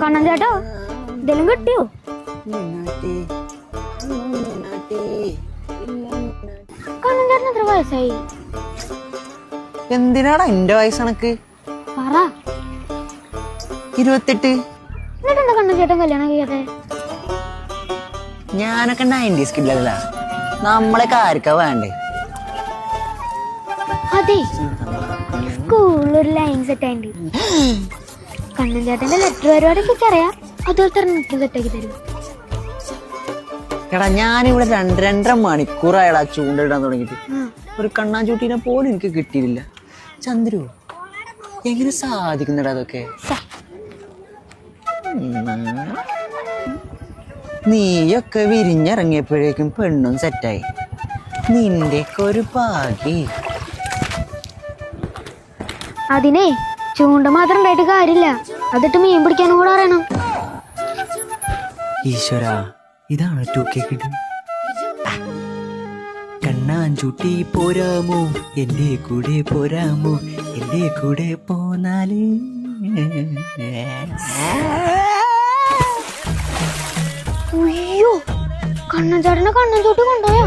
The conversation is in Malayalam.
കണ്ണൻ ചേട്ടോ ഇതെല്ലാം കിട്ടിയോ? കണ്ണൻ ചേട്ടന് എത്ര വയസ്സായി? എന്തിനാടാ എന്റെ വയസ്സ് കണക്ക്? പറ. ഇരുപത്തെട്ട്. എന്നിട്ട് എന്താ കണ്ണൻ ചേട്ടൻ കല്യാണം കഴിയാതെ ഞാനൊക്കെ നയന്റീസ് കിട്ടില്ല നമ്മളെ ആർക്കാ വേണ്ടേ? അതെ. സ്കൂളിൽ ലൈൻസ് ലൈൻ സെറ്റ് ആയിട്ട് കണ്ണൻ ചേട്ടന്റെ ലെറ്റർ പരിപാടിയൊക്കെ അറിയാം. അതുപോലെ തന്നെ സെറ്റ് ആക്കി തരും. എടാ ഞാനിവിടെ രണ്ട് രണ്ടര മണിക്കൂറായടാ ചൂണ്ടിടാൻ തുടങ്ങിയിട്ട്. ഒരു കണ്ണാഞ്ചൂട്ടീനെ പോലും എനിക്ക് കിട്ടിയില്ല ചന്ദ്രു എങ്ങനെ സാധിക്കുന്നടാ അതൊക്കെ നീയൊക്കെ വിരിഞ്ഞിറങ്ങിയപ്പോഴേക്കും പെണ്ണും സെറ്റായി നിന്റെയൊക്കെ ഒരു ഭാഗ്യ. അതിനെ ചൂണ്ട മാത്രം ഉണ്ടായിട്ട് കാര്യമില്ല. അതിട്ട് മീൻ പിടിക്കാനും കൂടെ അറിയണം ഈശ്വര ഇതാണ് ടു കെ കണ്ണാഞ്ചൂട്ടി പോരാമോ? എന്റെ കൂടെ പോരാമോ? എന്റെ കൂടെ പോന്നാലേ. അയ്യോ കണ്ണൻ ചേട്ടനെ കണ്ണൻ ചോട്ട് കൊണ്ടുപോയോ?